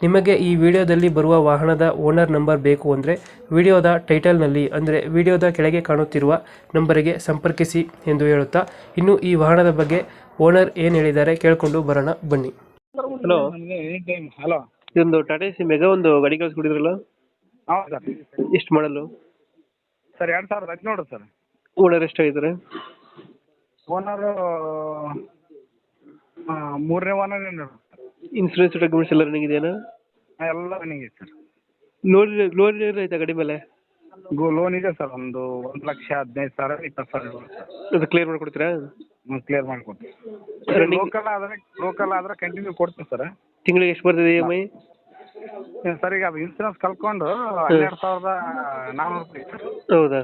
ನಿಮಗೆ ಈ ವಿಡಿಯೋದಲ್ಲಿ ಬರುವ ವಾಹನದ ಓನರ್ ನಂಬರ್ ಬೇಕು ಅಂದರೆ ವಿಡಿಯೋದ ಟೈಟಲ್ನಲ್ಲಿ ಅಂದರೆ ವಿಡಿಯೋದ ಕೆಳಗೆ ಕಾಣುತ್ತಿರುವ ನಂಬರಿಗೆ ಸಂಪರ್ಕಿಸಿ ಎಂದು ಹೇಳುತ್ತಾ ಇನ್ನು ಈ ವಾಹನದ ಬಗ್ಗೆ ಓನರ್ ಏನು ಹೇಳಿದ್ದಾರೆ ಕೇಳಿಕೊಂಡು ಬರೋಣ ಬನ್ನಿ. Hello any time hello. ಇದೊಂದು ಟಾಟಾ ಸಿ ಮೆಗಾ ಒಂದು ಗಾಡಿ ಕಳಿಸ್ಕೊಡಿದ್ರಲ್ಲ? ಸರ್. ಎಷ್ಟು ಮಾಡಲು ಸರ್ ಎರಡು ಸಾವಿರದ ಹದಿನೇಳು ಸರ್. ಓನರ್ ಎಷ್ಟಾಗಿದ್ದಾರೆ ಓನರು ಮೂರನೇ ಓನರ್ ಇನ್ಸೂರೆನ್ಸ್ ಡಾಕ್ಯುಮೆಂಟ್ಸ್ ಎಲ್ಲ ರನ್ನಿಂಗ್ ಇದೆಯಾ ಎಲ್ಲ ನನಗೆ ಸರ್ ಲೋನ್ ಲೋನ್ ಆಯ್ತಾ ಗಾಡಿ ಮೇಲೆ? ಗೋ ಲೋನ್ ಇದೆ ಸರ್ ಒಂದು ಒಂದು ಲಕ್ಷ ಹದಿನೈದು ಸಾವಿರ ಇಪ್ಪತ್ತು ಸಾವಿರ ಸರ್ ಅದು ಕ್ಲಿಯರ್ ಮಾಡಿಕೊಡ್ತೀರಾ? ಕ್ಲಿಯರ್ ಮಾಡಿಕೊಡ್ತೀನಿ Running- ಲೋಕಲ್ ಆದರೆ ಲೋಕಲ್ ಆದರೆ ಕಂಟಿನ್ಯೂ ಕೊಡ್ತೀನಿ ಸರ್ ತಿಂಗಳಿಗೆ ಎಷ್ಟು ಬರ್ತದೆ ಇ ಎಂ ಐ ಸರ್ ಈಗ ಅದು ಇನ್ಸೂರೆನ್ಸ್ ಕಳ್ಕೊಂಡು ಹನ್ನೆರಡು ಸಾವಿರದ ನಾನ್ನೂರು ರೂಪಾಯಿ. ಸರ್ ಹೌದಾ?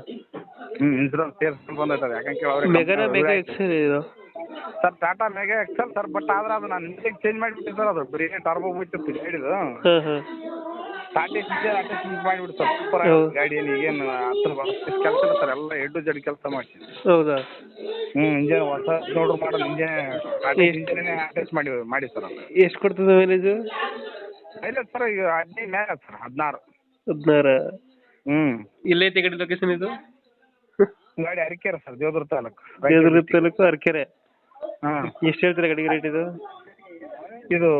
ಹ್ಞೂ ಇನ್ಸೂರೆನ್ಸ್ ಸೇರ್ಸ್ಕೊಂಡು ಬಂದೈತೆ ಯಾಕಂದ್ರೆ ಮೆಗಾನ ಮೆಗಾ ಎಕ್ಸ್ ಇದು. Sir Tata mega excel sir but ಆದ್ರೆ ಅದು ನಾನು ಇಂಜಿನ್ ಚೇಂಜ್ ಮಾಡಿಬಿಟ್ಟೆ ಸರ್ ಅದು ಬರೀ ಟರ್ಬೋ ಬಿಟ್ಟಿತ್ತು ಗಾಡಿದು. ಹಾಂ ಹಾಂ ಟಾಟಾ ಇಂಜಿನ್ ಅಟ್ಯಾಚ್ಮೆಂಟ್ ಮಾಡಿಬಿಟ್ಟು ಸರ್ ಸೂಪರ್ ಆಗಿದೆ ಗಾಡಿ ಏನು ಈಗೇನು ಹತ್ರ ಕೆಲಸ ಇಲ್ಲ ಸರ್ ಎಲ್ಲ ಎಡ್ಡು ಜಡ್ ಕೆಲಸ ಮಾಡಿ ಹೌದಾ? ಹ್ಞೂ ಇಂಜಿನ್ ಹೊಸ ನೋಡ್ರಿ ಮಾಡಲ್ ಇಂಜಿನ್ ಟಾಟಾ ಇಂಜಿನೇ ಅಟ್ಯಾಚ್ ಮಾಡಿ ಮಾಡಿ ಸರ್ ಅದು. ಎಷ್ಟು ಕೊಡ್ತದೆ ಮೈಲೇಜು ಇಲ್ಲ ಸರ್ ಈಗ ಹದಿನೈದು ಮೇಲೆ ಸರ್ ಹದಿನಾರು. ಹದಿನಾರು. ಹ್ಞೂ ಇಲ್ಲೇ ಗಾಡಿ ಲೊಕೇಶನ್ ಇದು? ಗಾಡಿ ಅರಿಕೆರೆ ಸರ್ ದೇವದುರ್ಗ ತಾಲೂಕು. ದೇವದುರ್ಗ ತಾಲೂಕು ಅರಕೆರೆ. ಹಾಂ. ಎಷ್ಟು ಹೇಳ್ತೀರಾ ಗಾಡಿಗೆ ರೇಟ್ ಇದು? ಇದು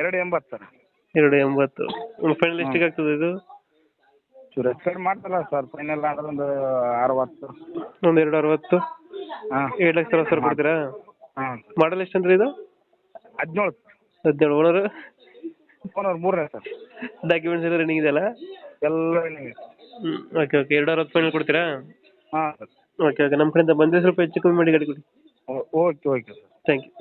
ಎರಡು ಎಂಬತ್ತು ಸರ್. ಎರಡು ಎಂಬತ್ತು. ಫೈನಲ್ ಎಷ್ಟಿಗೆ ಆಗ್ತದೆ ಇದು? ಚೂರು ಎಕ್ಸ್ಪೈರ್ ಮಾಡ್ತಾರಲ್ಲ ಸರ್. ಫೈನಲ್ ಆದ್ರೆ ಒಂದು ಅರವತ್ತು. ಒಂದು ಎರಡು ಅರವತ್ತು? ಹಾಂ. ಏಳು ಲಕ್ಷ ಅರವತ್ತು ಸಾವಿರ ಕೊಡ್ತೀರಾ? ಹಾಂ. ಮಾಡಲ್ ಎಷ್ಟು ಅಂದ್ರೆ ಇದು? ಹದಿನೇಳು. ಹದಿನೇಳು. ಓನರ್ ಓನರ್ ಮೂರನೇ ಸರ್. ಡಾಕ್ಯುಮೆಂಟ್ಸ್ ಎಲ್ಲ ರನ್ನಿಂಗ್ ಇದೆಯಲ್ಲ? ಎಲ್ಲ ನಿಮಗೆ ಹ್ಞೂ ಓಕೆ ಓಕೆ ಎರಡು ಅರವತ್ತು ಫೈನಲ್ ಕೊಡ್ತೀರಾ? ಹಾಂ ಸರ್. ಓಕೆ ಓಕೆ ನಮ್ಮ ಕಡೆಯಿಂದ ಬಂದರೆ ಸ್ವಲ್ಪ ಹೆಚ್ಚು ಕಮ್ಮಿ ಮಾಡಿ ಗಾಡಿ ಕೊಡಿ. Okay okay sir thank you